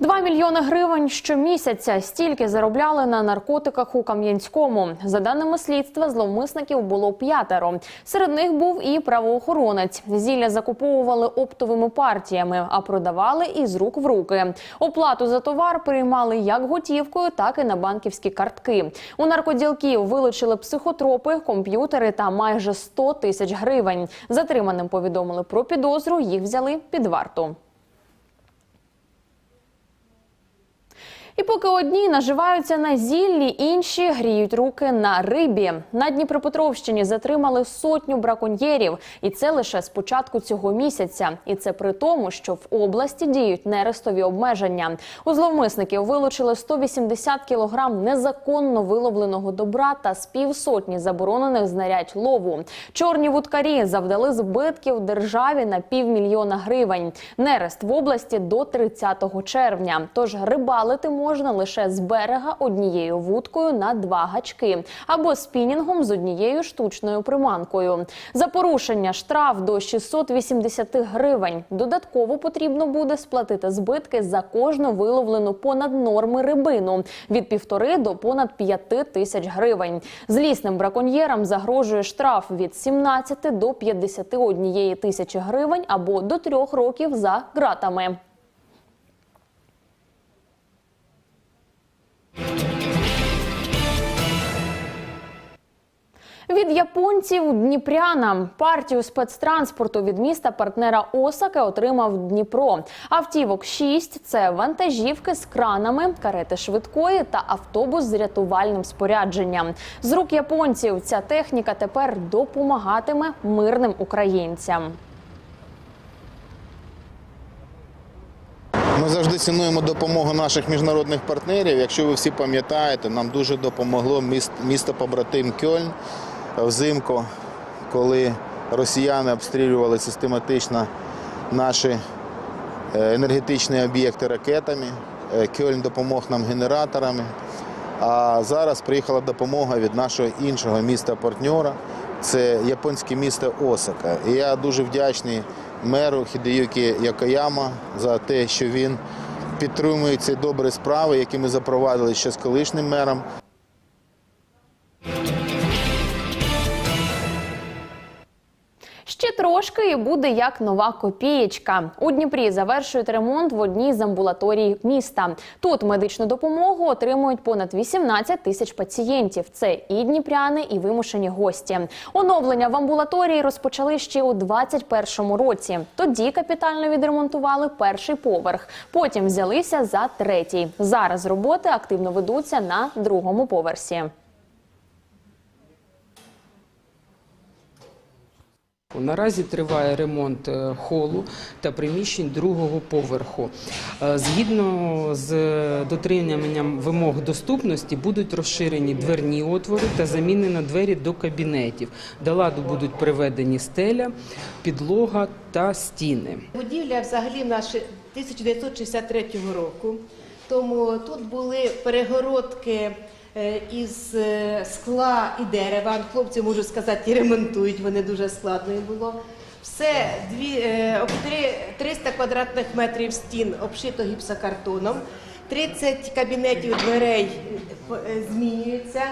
Два мільйони гривень щомісяця стільки заробляли на наркотиках у Кам'янському. За даними слідства, зловмисників було п'ятеро. Серед них був і правоохоронець. Зілля закуповували оптовими партіями, а продавали із рук в руки. Оплату за товар приймали як готівкою, так і на банківські картки. У наркоділків вилучили психотропи, комп'ютери та майже 100 тисяч гривень. Затриманим повідомили про підозру. Їх взяли під варту. І поки одні наживаються на зіллі, інші гріють руки на рибі. На Дніпропетровщині затримали сотню браконьєрів, і це лише з початку цього місяця. І це при тому, що в області діють нерестові обмеження. У зловмисників вилучили 180 кілограм незаконно виловленого добра та з півсотні заборонених знарядь лову. Чорні вудкарі завдали збитків державі на півмільйона гривень. Нерест в області до 30 червня. Тож рибалити можна лише з берега однією вудкою на два гачки або спінінгом з однією штучною приманкою. За порушення штраф до 680 гривень. Додатково потрібно буде сплатити збитки за кожну виловлену понад норми рибину від півтори до понад п'яти тисяч гривень. Злісним браконьєрам загрожує штраф від 17 до 51 тисячі гривень або до трьох років за ґратами. Від японців Дніпрянам партію спецтранспорту від міста партнера Осаки отримав Дніпро. Автівок 6 – це вантажівки з кранами, карети швидкої та автобус з рятувальним спорядженням. З рук японців ця техніка тепер допомагатиме мирним українцям. Ми завжди цінуємо допомогу наших міжнародних партнерів. Якщо ви всі пам'ятаєте, нам дуже допомогло міст, місто побратим Кьольн взимку, коли росіяни обстрілювали систематично наші е, енергетичні об'єкти ракетами. Е, Кьольн допомог нам генераторами. А зараз приїхала допомога від нашого іншого міста-партнера. Це японське місто Осака. І я дуже вдячний меру Хідеюкі Якояма за те, що він підтримує ці добрі справи, які ми запровадили ще з колишнім мером. І буде як нова копієчка. У Дніпрі завершують ремонт в одній з амбулаторій міста. Тут медичну допомогу отримують понад 18 тисяч пацієнтів. Це і дніпряни, і вимушені гості. Оновлення в амбулаторії розпочали ще у 2021 році. Тоді капітально відремонтували перший поверх. Потім взялися за третій. Зараз роботи активно ведуться на другому поверсі. Наразі триває ремонт е, холу та приміщень другого поверху. Е, Згідно з дотриманням вимог доступності будуть розширені дверні отвори та замінені двері до кабінетів. До ладу будуть приведені стеля, підлога та стіни. Будівля взагалі наша 1963 року. Тому тут були перегородки е, із е, скла і дерева. Хлопці можу сказати, ремонтують. Вони дуже складно було. Все дві е, об три- 300 квадратних метрів стін обшито гіпсокартоном. 30 кабінетів дверей е, е, змінюються.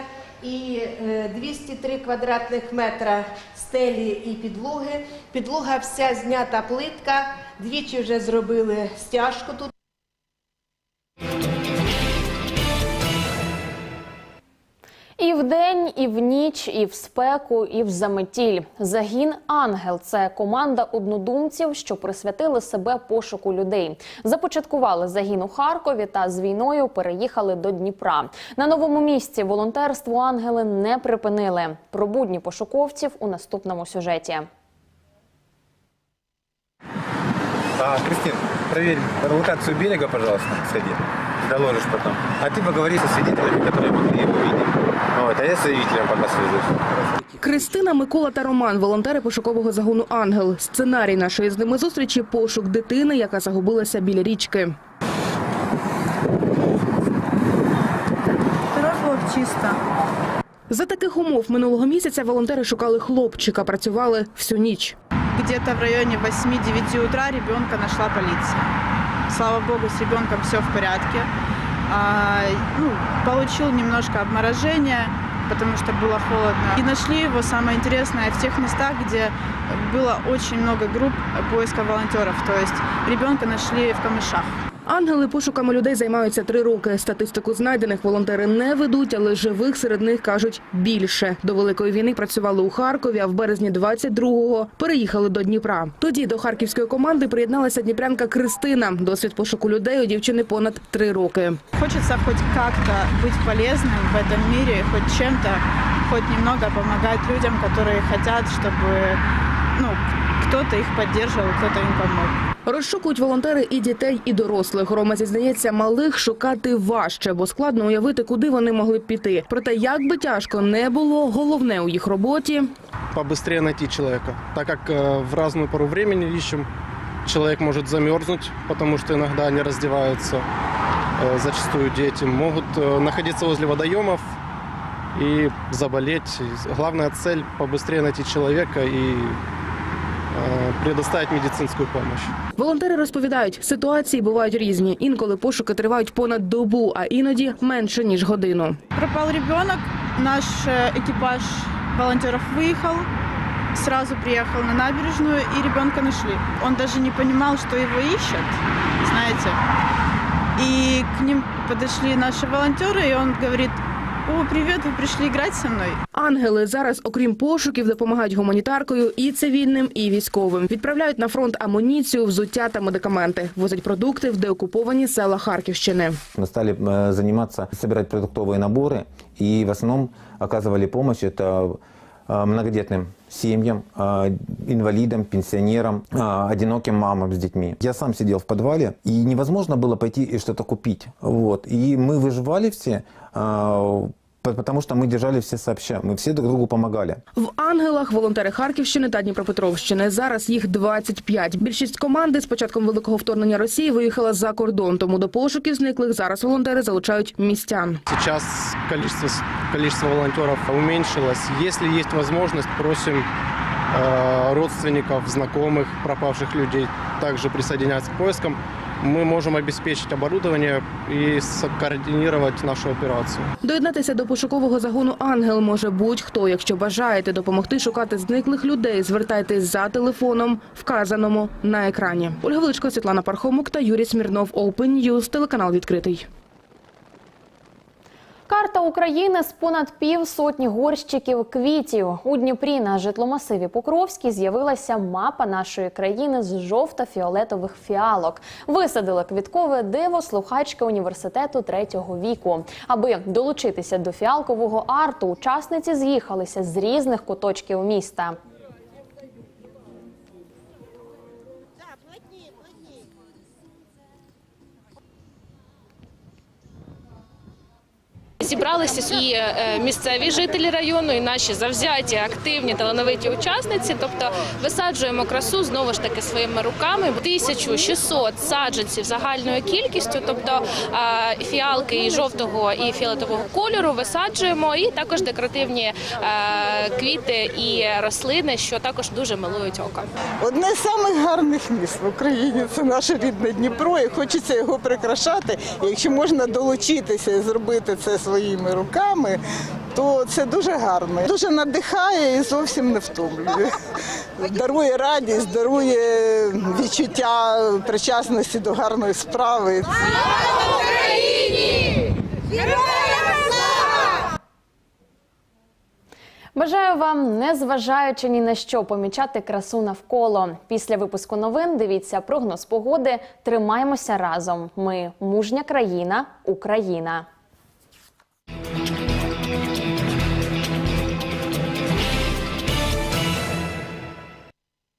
І е, 203 квадратних метра стелі і підлоги. Підлога вся знята плитка. Двічі вже зробили стяжку тут. Вдень, і в ніч, і в спеку, і в заметіль. Загін Ангел це команда однодумців, що присвятили себе пошуку людей. Започаткували загін у Харкові та з війною переїхали до Дніпра. На новому місці волонтерство ангели не припинили. Про будні пошуковців у наступному сюжеті. А, Кристин, проверь локацию берега, пожалуйста, сходи. Доложишь потом. А ты поговори со свидетелями, которые могли его видеть. Вот, а я с заявителем пока свяжусь. Кристина, Микола та Роман – волонтери пошукового загону «Ангел». Сценарій нашої з ними зустрічі – пошук дитини, яка загубилася біля річки. Дорога чиста. За таких умов минулого місяця волонтери шукали хлопчика, працювали всю ніч. Где-то в районе 8-9 утра ребенка нашла полиция. Слава богу, с ребенком все в порядке. А, ну, получил немножко обморожения, потому что было холодно. И нашли его, самое интересное, в тех местах, где было очень много групп поиска волонтеров. То есть ребенка нашли в камышах. Ангели пошуками людей займаються три роки. Статистику знайдених волонтери не ведуть, але живих серед них кажуть більше. До великої війни працювали у Харкові, а в березні 22-го переїхали до Дніпра. Тоді до харківської команди приєдналася дніпрянка Кристина. Досвід пошуку людей у дівчини понад три роки. Хочется хоть как-то быть полезным в этом мире, хоть чем-то, хоть немного помогать людям, которые хотят, чтобы ну, кто-то их поддерживал, кто-то им помог. Розшукують волонтери і дітей, і дорослих. Рома зізнається, малих шукати важче, бо складно уявити, куди вони могли б піти. Проте, як би тяжко не було, головне у їх роботі побыстрее найти человека, так как э, в разную пору времени ищем. Человек может замерзнуть, потому что иногда они раздеваются, э, зачастую дети, могут э, находиться возле водоемов и заболеть. И Главная цель – побыстрее найти человека и э, предоставить медицинскую помощь. Волонтери розповідають, ситуації бувають різні. Інколи пошуки тривають понад добу, а іноді менше ніж годину. Пропал ребенок, наш э, экипаж волонтеров выехал, сразу приехал на набережную и ребенка нашли. Он даже не понимал, что его ищут, знаете. И к ним подошли наши волонтеры, и он говорит, о, привет, вы пришли играть со мной. Ангели зараз, окрім пошуків, допомагають гуманітаркою і цивільним, і військовим. Відправляють на фронт амуніцію, взуття та медикаменти. Возять продукти в деокуповані села Харківщини. Мы стали э, заниматься, собирать продуктовые наборы и в основном оказывали помощь это э, многодетным семьям, э, инвалидам, пенсионерам, э, одиноким мамам с детьми. Я сам сидел в подвале, и невозможно было пойти и что-то купить. Вот. И мы выживали все, э, по- потому что мы держали все сообща, мы все друг другу помогали. В ангелах волонтери Харківщини та Дніпропетровщини. Зараз їх 25. Більшість команди з початком великого вторгнення Росії виїхала за кордон. Тому до пошуків зниклих зараз волонтери залучають містян. Сейчас количество, количество волонтеров уменьшилось. Если есть возможность, просим э, родственников, знакомых пропавших людей также присоединяться к поискам. Мы можемо обеспечить оборудование і координувати нашу операцію. Доєднатися до пошукового загону Ангел може будь-хто. Якщо бажаєте допомогти шукати зниклих людей, звертайтесь за телефоном, вказаному на екрані. Ольга Величко, Світлана Пархомук та Юрій Смірнов. Open News, телеканал відкритий. Карта України з понад пів сотні горщиків квітів. У Дніпрі на житломасиві Покровській з'явилася мапа нашої країни з жовто-фіолетових фіалок. Висадили квіткове диво слухачки університету третього віку. Аби долучитися до фіалкового арту, учасниці з'їхалися з різних куточків міста. Зібралися і е, місцеві жителі району, і наші завзяті, активні, талановиті учасниці. Тобто висаджуємо красу знову ж таки своїми руками. 1600 саджанців загальною кількістю, тобто фіалки і жовтого і фіолетового кольору висаджуємо, і також декоративні е, квіти і рослини, що також дуже милують око. Одне з самих гарних міст в Україні це наше рідне Дніпро, і хочеться його прикрашати. Якщо можна долучитися і зробити це своїми руками, то це дуже гарно. Дуже надихає і зовсім не втомлює. Дарує радість, дарує відчуття причасності до гарної справи. Бажаю вам, незважаючи ні на що, помічати красу навколо. Після випуску новин дивіться прогноз погоди. Тримаємося разом. Ми мужня країна, Україна.